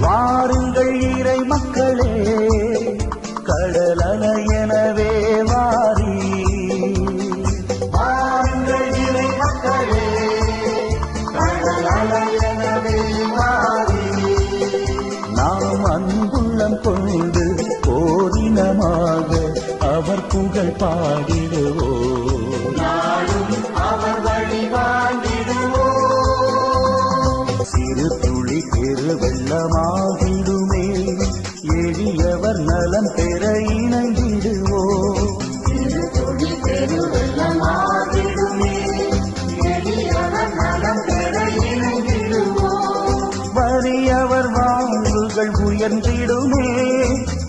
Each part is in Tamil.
வாருங்கள் இறை மக்களே கடலன எனவே வாரி. வாருங்கள் இறை மக்களே கடலல எனவே வாரி. நாம் அன்புள்ளம் கொண்டு போரினமாக அவர் புகழ் பாடிடுவோம். பெரு எளியவர் நலம் பெற இணைந்திடுவோ வறியவர் வாழ்வுகள் உயர்ந்திடுமே.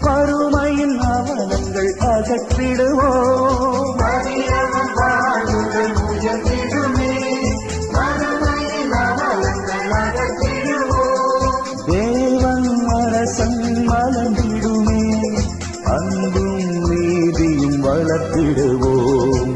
வறுமையின் அவலங்கள் அகற்றிடுவோம். வளர்த்திடுவோம்.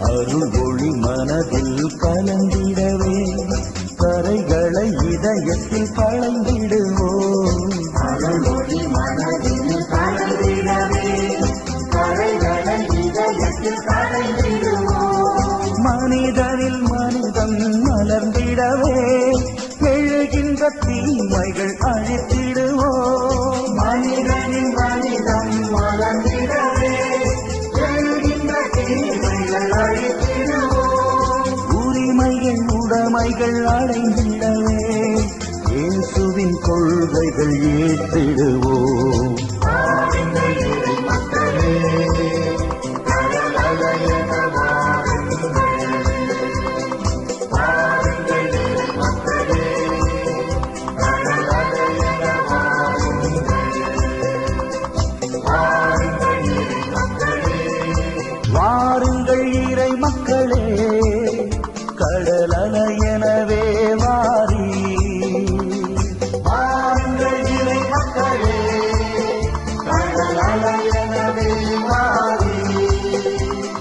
அருள் மனதில் கலந்திடவே கரைகளை இதயத்தில் களைந்திடுவோம் மனிதனில் மனிதம் மலர்ந்திடவே எழுகின்ற தீமைகள் அழித்திடுவோம் மனிதனின் மனிதம் மலர்ந்திடவே எழுகின்ற தீமைகள் அழித்திடுவோம் உரிமைகள் உடைமைகள் அடைந்திடவே இயேசுவின் கொள்கைகள் ஏற்றிடுவோம்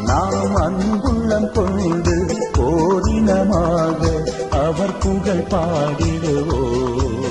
நாம் அன்புள்ளம் கொண்டு ஓரினமாக அவர் புகழ் பாடிடுவோம்.